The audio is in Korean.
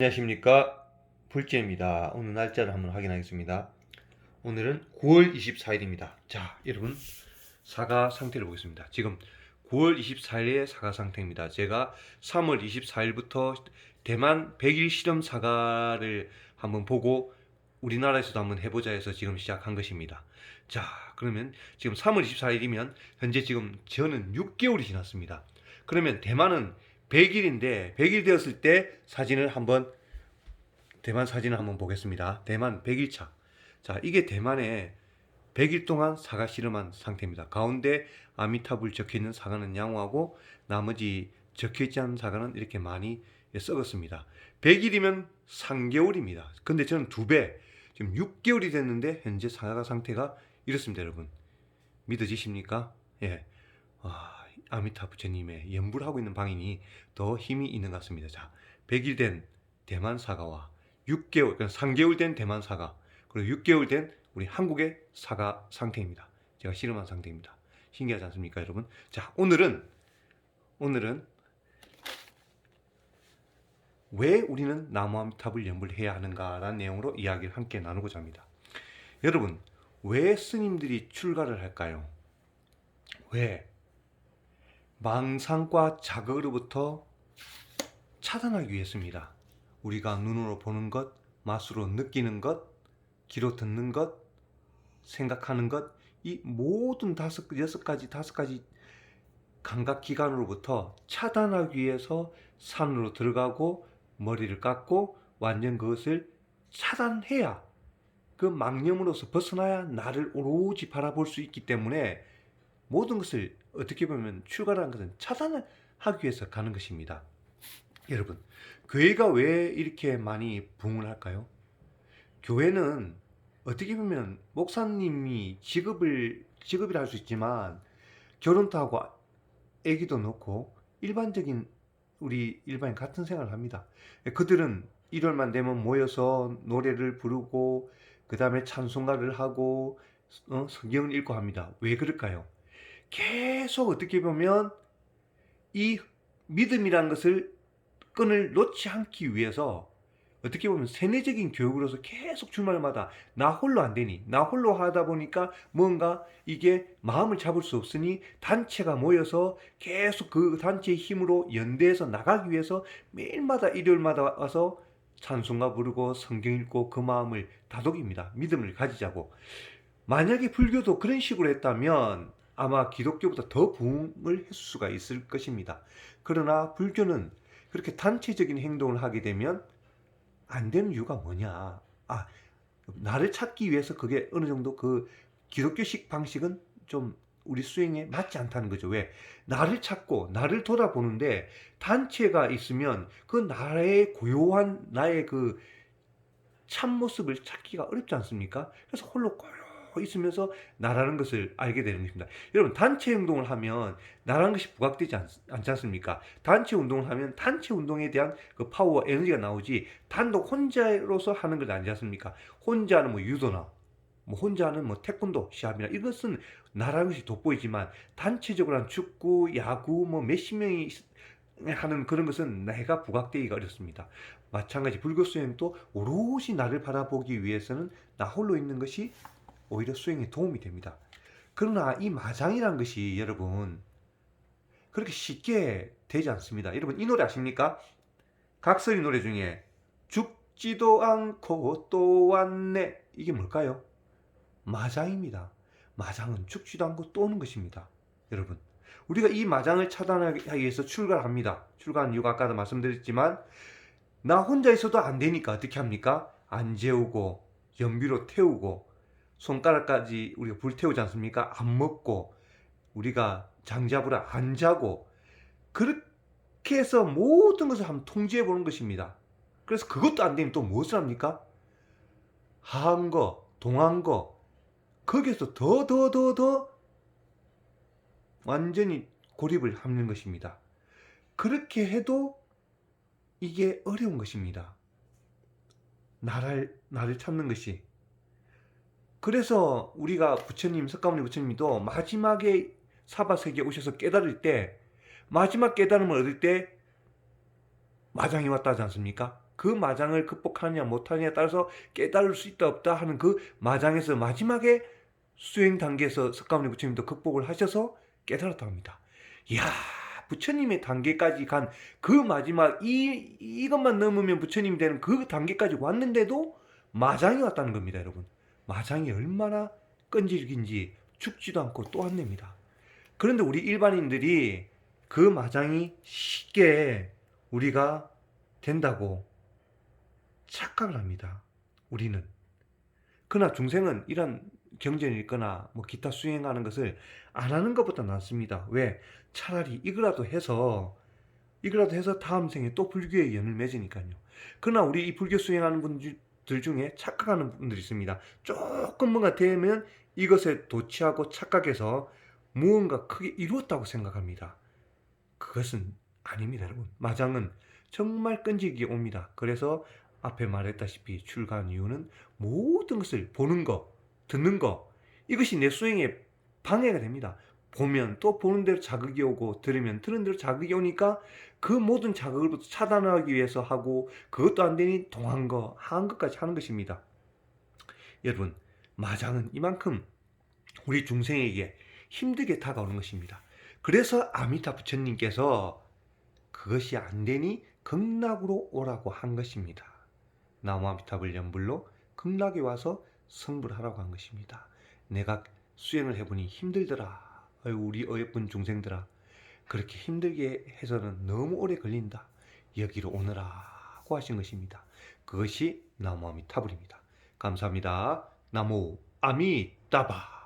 안녕하십니까. 불제입니다. 오늘 날짜를 한번 확인하겠습니다. 오늘은 9월 24일입니다. 자 여러분 사과 상태를 보겠습니다. 지금 9월 24일의 사과 상태입니다. 제가 3월 24일부터 대만 100일 실험 사과를 한번 보고 우리나라에서도 한번 해보자 해서 지금 시작한 것입니다. 자 그러면 지금 3월 24일이면 현재 지금 저는 6개월이 지났습니다. 그러면 대만은 100일인데 100일 되었을 때 사진을 한번 대만 사진을 한번 보겠습니다. 대만 100일차. 자, 이게 대만의 100일 동안 사과 실험한 상태입니다. 가운데 아미타불 적혀 있는 사과는 양호하고 나머지 적혀 있지 않은 사과는 이렇게 많이 썩었습니다. 100일이면 3개월입니다. 근데 저는 두 배, 지금 6개월이 됐는데 현재 사과 상태가 이렇습니다, 여러분. 믿어지십니까? 예. 아, 아미타 부처님의 연불 하고 있는 방인이 더 힘이 있는 것 같습니다. 자, 100일 된 대만 사과와 6개월, 그러니까 3개월 된 대만 사과, 그리고 6개월 된 우리 한국의 사과 상태입니다. 제가 실험한 상태입니다. 신기하지 않습니까, 여러분? 자, 오늘은 오늘은 왜 우리는 나무아미탑을 연불해야 하는가라는 내용으로 이야기를 함께 나누고자 합니다. 여러분, 왜 스님들이 출가를 할까요? 왜? 망상과 자극으로부터 차단하기 위해서입니다. 우리가 눈으로 보는 것, 맛으로 느끼는 것, 귀로 듣는 것, 생각하는 것, 이 모든 다섯, 여섯 가지, 다섯 가지 감각 기관으로부터 차단하기 위해서 산으로 들어가고 머리를 깎고 완전 그것을 차단해야 그 망념으로서 벗어나야 나를 오로지 바라볼 수 있기 때문에 모든 것을 어떻게 보면 출가라는 것은 차단하기 위해서 가는 것입니다. 여러분, 교회가 왜 이렇게 많이 부흥을 할까요? 교회는 어떻게 보면 목사님이 직업을 직업이라 할 수 있지만 결혼도 하고 아기도 낳고 일반적인 우리 일반인 같은 생활을 합니다. 그들은 1월만 되면 모여서 노래를 부르고 그 다음에 찬송가를 하고 어, 성경을 읽고 합니다. 왜 그럴까요? 계속 어떻게 보면 이 믿음이라는 것을 끈을 놓지 않기 위해서 어떻게 보면 세뇌적인 교육으로서 계속 주말마다 나 홀로 안 되니 나 홀로 하다 보니까 뭔가 이게 마음을 잡을 수 없으니 단체가 모여서 계속 그 단체의 힘으로 연대해서 나가기 위해서 매일마다 일요일마다 와서 찬송가 부르고 성경 읽고 그 마음을 다독입니다. 믿음을 가지자고. 만약에 불교도 그런 식으로 했다면 아마 기독교보다 더 부흥을 했을 수가 있을 것입니다. 그러나 불교는 그렇게 단체적인 행동을 하게 되면 안 되는 이유가 뭐냐? 아, 나를 찾기 위해서 그게 어느 정도 그 기독교식 방식은 좀 우리 수행에 맞지 않다는 거죠. 왜? 나를 찾고 나를 돌아보는데 단체가 있으면 그 나의 고요한 나의 그 참모습을 찾기가 어렵지 않습니까? 그래서 홀로 있으면서 나라는 것을 알게 되는 것입니다. 여러분 단체 행동을 하면 나라는 것이 부각되지 않, 않지 않습니까? 단체 운동을 하면 단체 운동에 대한 그 파워 에너지가 나오지 단독 혼자로서 하는 것 아니지 않습니까? 혼자는 뭐 유도나 뭐 혼자는 뭐 태권도 시합이나 이것은 나라는 것이 돋보이지만 단체적으로 한 축구, 야구 뭐 몇십 명이 하는 그런 것은 내가 부각되기가 어렵습니다. 마찬가지 불교 수행도 오롯이 나를 바라보기 위해서는 나 홀로 있는 것이 오히려 수행에 도움이 됩니다. 그러나 이 마장이란 것이 여러분 그렇게 쉽게 되지 않습니다. 여러분 이 노래 아십니까? 각설이 노래 중에 죽지도 않고 또 왔네 이게 뭘까요? 마장입니다. 마장은 죽지도 않고 또 오는 것입니다. 여러분 우리가 이 마장을 차단하기 위해서 출가를 합니다. 출가한 이유가 아까도 말씀드렸지만 나 혼자 있어도 안 되니까 어떻게 합니까? 안 재우고 연비로 태우고 손가락까지 우리가 불태우지 않습니까? 안 먹고 우리가 장잡으라 안 자고 그렇게 해서 모든 것을 한번 통제해 보는 것입니다. 그래서 그것도 안 되면 또 무엇을 합니까? 하한 거, 동한 거 거기에서 더 더 더 더 완전히 고립을 하는 것입니다. 그렇게 해도 이게 어려운 것입니다. 나를 나를 찾는 것이 그래서 우리가 부처님, 석가모니 부처님도 마지막에 사바세계에 오셔서 깨달을 때 마지막 깨달음을 얻을 때 마장이 왔다 하지 않습니까? 그 마장을 극복하느냐 못하느냐에 따라서 깨달을 수 있다 없다 하는 그 마장에서 마지막에 수행 단계에서 석가모니 부처님도 극복을 하셔서 깨달았다고 합니다. 이야 부처님의 단계까지 간 그 마지막 이 이것만 넘으면 부처님이 되는 그 단계까지 왔는데도 마장이 왔다는 겁니다, 여러분. 마장이 얼마나 끈질긴지 죽지도 않고 또 안냅니다. 그런데 우리 일반인들이 그 마장이 쉽게 우리가 된다고 착각을 합니다. 우리는. 그러나 중생은 이런 경전을 읽거나 뭐 기타 수행하는 것을 안 하는 것보다 낫습니다. 왜? 차라리 이거라도 해서 이거라도 해서 다음 생에 또 불교의 연을 맺으니까요. 그러나 우리 이 불교 수행하는 분들 중에 착각하는 분들이 있습니다. 조금 뭔가 되면 이것에 도취하고 착각해서 무언가 크게 이루었다고 생각합니다. 그것은 아닙니다, 여러분. 마장은 정말 끈질기게 옵니다. 그래서 앞에 말했다시피 출가한 이유는 모든 것을 보는 거, 듣는 거, 이것이 내 수행에 방해가 됩니다. 보면 또 보는 대로 자극이 오고 들으면 들은 대로 자극이 오니까 그 모든 자극을 차단하기 위해서 하고 그것도 안 되니 동한 거, 한 것까지 하는 것입니다. 여러분, 마장은 이만큼 우리 중생에게 힘들게 다가오는 것입니다. 그래서 아미타 부처님께서 그것이 안 되니 극락으로 오라고 한 것입니다. 나무 아미타불 연불로 극락에 와서 성불하라고 한 것입니다. 내가 수행을 해보니 힘들더라. 우리 어여쁜 중생들아. 그렇게 힘들게 해서는 너무 오래 걸린다. 여기로 오너라고 하신 것입니다. 그것이 나무 아미타불입니다. 감사합니다. 나무 아미따바.